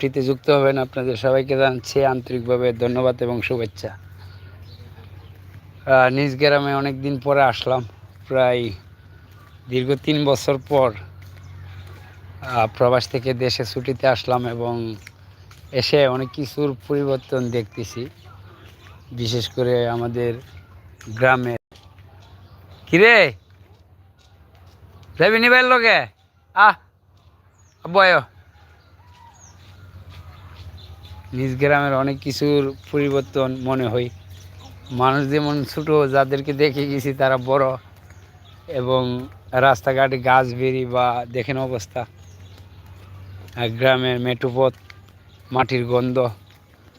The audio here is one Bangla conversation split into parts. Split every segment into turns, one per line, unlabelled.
লাইভটিতে যুক্ত হবেন। আপনাদের সবাইকে জানাচ্ছি আন্তরিকভাবে ধন্যবাদ এবং শুভেচ্ছা। নিজ গ্রামে অনেক দিন পরে আসলাম। প্রায় দীর্ঘ তিন বছর পর প্রবাস থেকে দেশে ছুটিতে আসলাম এবং এসে অনেক কিছুর পরিবর্তন দেখতেছি। বিশেষ করে আমাদের গ্রামে। কিরে? যাবি নিবার লগে? আহ বয় নিজ গ্রামের অনেক কিছুর পরিবর্তন মনে হয়। মানুষ যেমন ছোটো, যাদেরকে দেখে গেছি তারা বড় এবং রাস্তাঘাটে গাছ বেরি বা দেখেন অবস্থা। আর গ্রামের মেটুপথ মাটির গন্ধ,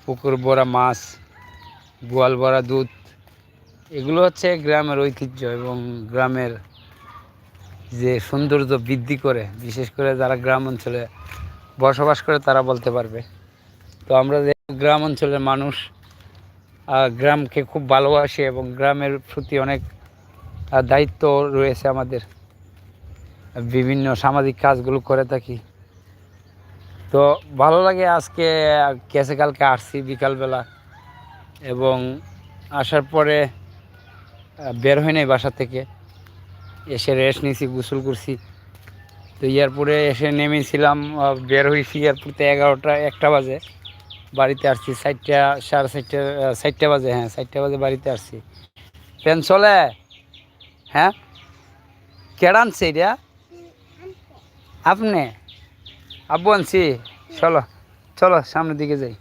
পুকুর ভরা মাছ, গোয়াল ভরা দুধ, এগুলো হচ্ছে গ্রামের ঐতিহ্য এবং গ্রামের যে সৌন্দর্য বৃদ্ধি করে, বিশেষ করে যারা গ্রাম অঞ্চলে বসবাস করে তারা বলতে পারবে। তো আমরা গ্রাম অঞ্চলের মানুষ গ্রামকে খুব ভালোবাসি এবং গ্রামের প্রতি অনেক দায়িত্ব রয়েছে আমাদের। বিভিন্ন সামাজিক কাজগুলো করে থাকি। তো ভালো লাগে আজকে, গেছে কালকে আসছি বিকালবেলা এবং আসার পরে বের হয় নাই বাসা থেকে। এসে রেস্ট নিয়েছি গোসল করছি। তো এয়ারপোর্টে এসে নেমেছিলাম বের হয়েছি এয়ারপোর্টে এগারোটা, একটা বাজে। বাড়িতে আসছি চারটা সাড়ে আহ, চারটা বাজে হ্যাঁ চারটা বাজে বাড়িতে আসছি। ফ্যান চলে? হ্যাঁ? কেডা আনছে এটা? আপনি? আব্বু আনছি। চলো চলো সামনের দিকে যাই।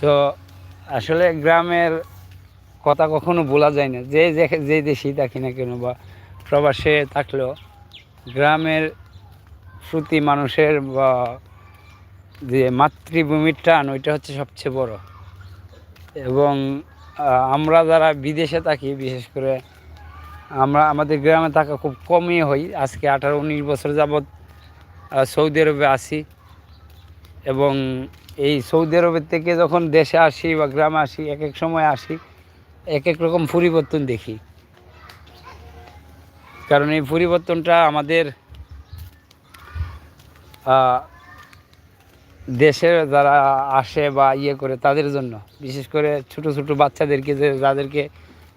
তো আসলে গ্রামের কথা কখনো বলা যায় না। যে যে- যে দেশেই থাকি না কেন বা প্রবাসে থাকলেও গ্রামের প্রতি মানুষের বা যে মাতৃভূমির টান ওইটা হচ্ছে সবচেয়ে বড়। এবং আমরা যারা বিদেশে থাকি, বিশেষ করে আমরা, আমাদের গ্রামে থাকা খুব কমই হই। আজকে আঠারো, উনিশ বছর যাবৎ সৌদি আরবে আসি। এবং এই সৌদি আরবের থেকে যখন দেশে আসি বা গ্রামে আসি, এক এক সময় আসি, এক এক রকম পরিবর্তন দেখি। কারণ এই পরিবর্তনটা আমাদের দেশের যারা আসে বা ইয়ে করে তাদের জন্য। বিশেষ করে ছোট ছোট বাচ্চাদেরকে যে যাদেরকে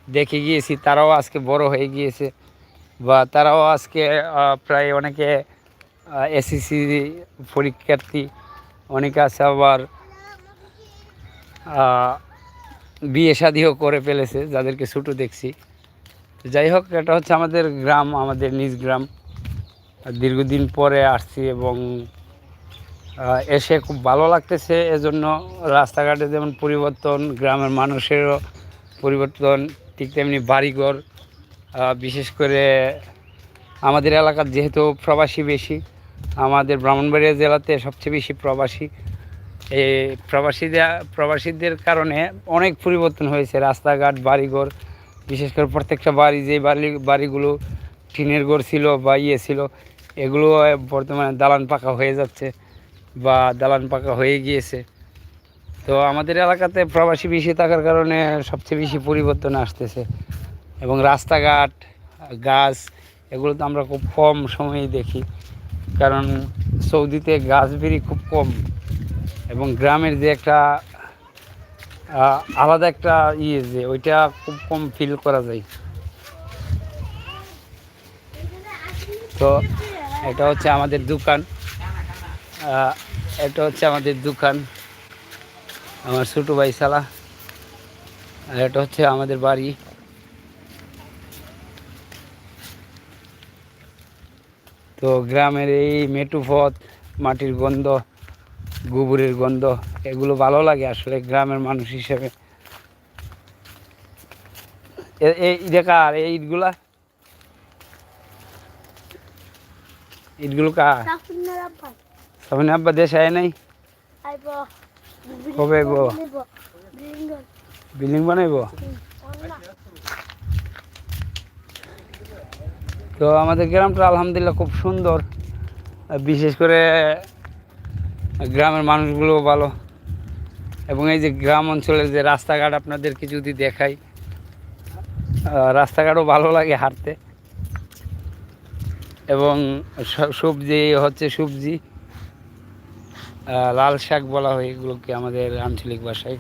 দেখে গিয়েছি, তারাও আজকে বড় হয়ে গিয়েছে বা তারাও আজকে প্রায় অনেকে এসএসসি পরীক্ষার্থী, অনেকে আছে আবার বিয়ে শাদিও করে ফেলেছে যাদেরকে ছোটো দেখছি। যাই হোক, এটা হচ্ছে আমাদের গ্রাম, আমাদের নিজ গ্রাম। দীর্ঘদিন পরে আসছি এবং এসে খুব ভালো লাগতেছে। এজন্য রাস্তাঘাটে যেমন পরিবর্তন, গ্রামের মানুষেরও পরিবর্তন, ঠিক তেমনি বাড়িঘর বিশেষ করে আমাদের এলাকার যেহেতু প্রবাসী বেশি, আমাদের ব্রাহ্মণবাড়িয়া জেলাতে সবচেয়ে বেশি প্রবাসী। এই প্রবাসীদের প্রবাসীদের কারণে অনেক পরিবর্তন হয়েছে, রাস্তাঘাট, বাড়িঘর, বিশেষ করে প্রত্যেকটা বাড়ি যে বাড়ি, বাড়িগুলো টিনের ঘর ছিল বা ইয়ে ছিল, এগুলো বর্তমানে দালান পাকা হয়ে যাচ্ছে। বা দালান পাকা হয়ে গিয়েছে। তো আমাদের এলাকাতে প্রবাসী বেশি থাকার কারণে সবচেয়ে বেশি পরিবর্তন আসতেছে। এবং রাস্তাঘাট, গাছ, এগুলো তো আমরা খুব কম সময়ই দেখি। কারণ সৌদিতে গাছ বেরি খুব কম এবং গ্রামের যে একটা আলাদা একটা ইয়ে যে, ওইটা খুব কম ফিল করা যায়। তো এটা হচ্ছে আমাদের দোকান। এটা হচ্ছে আমাদের দোকান, আমার ছোটো ভাই সালা আর এটা হচ্ছে আমাদের বাড়ি। তো গ্রামের এই মেটু পথ, মাটির গন্ধ, গোবরের গন্ধ, এগুলো ভালো লাগে আসলে গ্রামের মানুষ হিসেবে। এই দেখা আর এই ইটগুলা ইটগুলো কা
Apa?
আব্বা দেশ আয় নাই কবে আইব. বিল্ডিং বানাইব তো আমাদের গ্রামটা আলহামদুলিল্লাহ খুব সুন্দর বিশেষ করে গ্রামের মানুষগুলো ভালো এবং এই যে গ্রাম অঞ্চলের যে রাস্তাঘাট আপনাদেরকে যদি দেখাই রাস্তাঘাটও ভালো লাগে হাঁটতে এবং সবজি হচ্ছে সবজি লাল শাক বলা হয় এগুলোকে আমাদের আঞ্চলিক ভাষায়।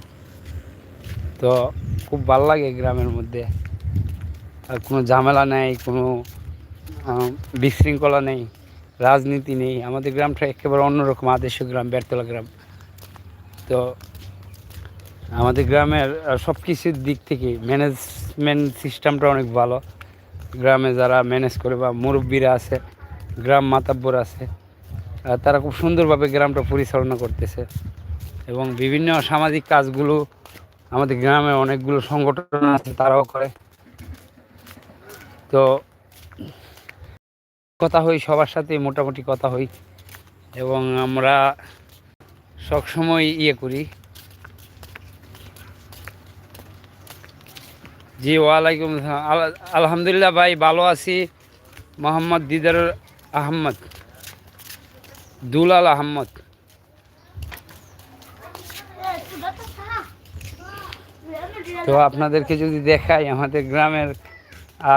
তো খুব ভালো লাগে গ্রামের মধ্যে। আর কোনো ঝামেলা নেই, কোনো বিশৃঙ্খলা নেই, রাজনীতি নেই। আমাদের গ্রামটা একেবারে অন্যরকম, আদর্শ গ্রাম বেরতলা গ্রাম। তো আমাদের গ্রামের সব কিছুর দিক থেকে ম্যানেজমেন্ট সিস্টেমটা অনেক ভালো। গ্রামে যারা ম্যানেজ করে বা মুরব্বীরা আছে, গ্রাম মাতাব্বর আছে তারা খুব সুন্দরভাবে গ্রামটা পরিচালনা করতেছে। এবং বিভিন্ন সামাজিক কাজগুলো আমাদের গ্রামে অনেকগুলো সংগঠন আছে, তারাও করে। তো কথা হই, সবার সাথে মোটামুটি কথা হই। এবং আমরা সবসময় ইয়ে করি। জি, ওয়ালাইকুম আল- আলহামদুলিল্লাহ ভাই, ভালো আছি। মোহাম্মদ দিদার আহমদ। দুলাল আহমদ। তো আপনাদেরকে যদি দেখাই আমাদের গ্রামের,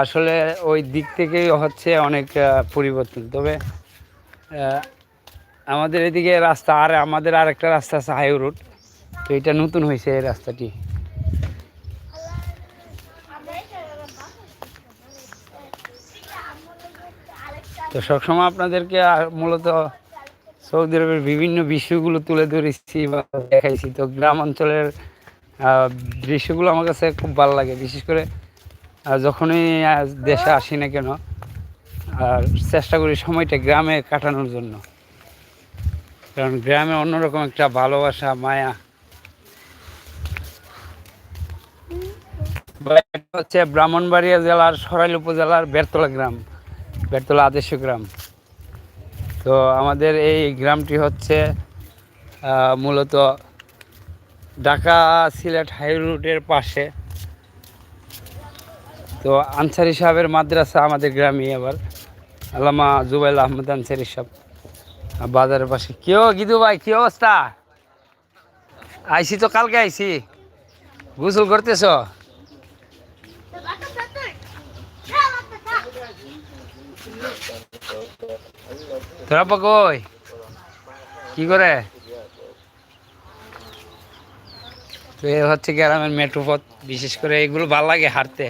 আসলে ওই দিক থেকেই হচ্ছে অনেক পরিবর্তন। তবে আমাদের এদিকে রাস্তা, আর আমাদের আরেকটা রাস্তা আছে হাইও রোড। তো এটা নতুন হয়েছে এই রাস্তাটি। তো সবসময় আপনাদেরকে মূলত সৌদি আরবের বিভিন্ন বিষয়গুলো তুলে ধরেছি বা দেখাইছি। তো গ্রাম অঞ্চলের দৃশ্যগুলো আমার কাছে খুব ভালো লাগে। বিশেষ করে যখনই দেশে আসি না কেন আর চেষ্টা করি সময়টা গ্রামে কাটানোর জন্য। কারণ গ্রামে অন্যরকম একটা ভালোবাসা, মায়া। হচ্ছে ব্রাহ্মণবাড়িয়া জেলার সরাইল উপজেলার বেরতলা গ্রাম বেরতলা আদর্শ গ্রাম। তো আমাদের এই গ্রামটি হচ্ছে মূলত ঢাকা সিলেট হাই রুটের পাশে। তো আনসারি সাহেবের মাদ্রাসা আমাদের গ্রামে আবার। আল্লামা জুবাইল আহমদ আনসারি সাহেব। বাজারের পাশে। কেউ গিদু ভাই, কি অবস্থা? আইসি তো কালকে আইসি। গোসল করতেছ? তোরা কই? কি করে? তো হচ্ছে গ্রামের মেট্রো পথ, বিশেষ করে এগুলো ভালো লাগে হাঁটতে।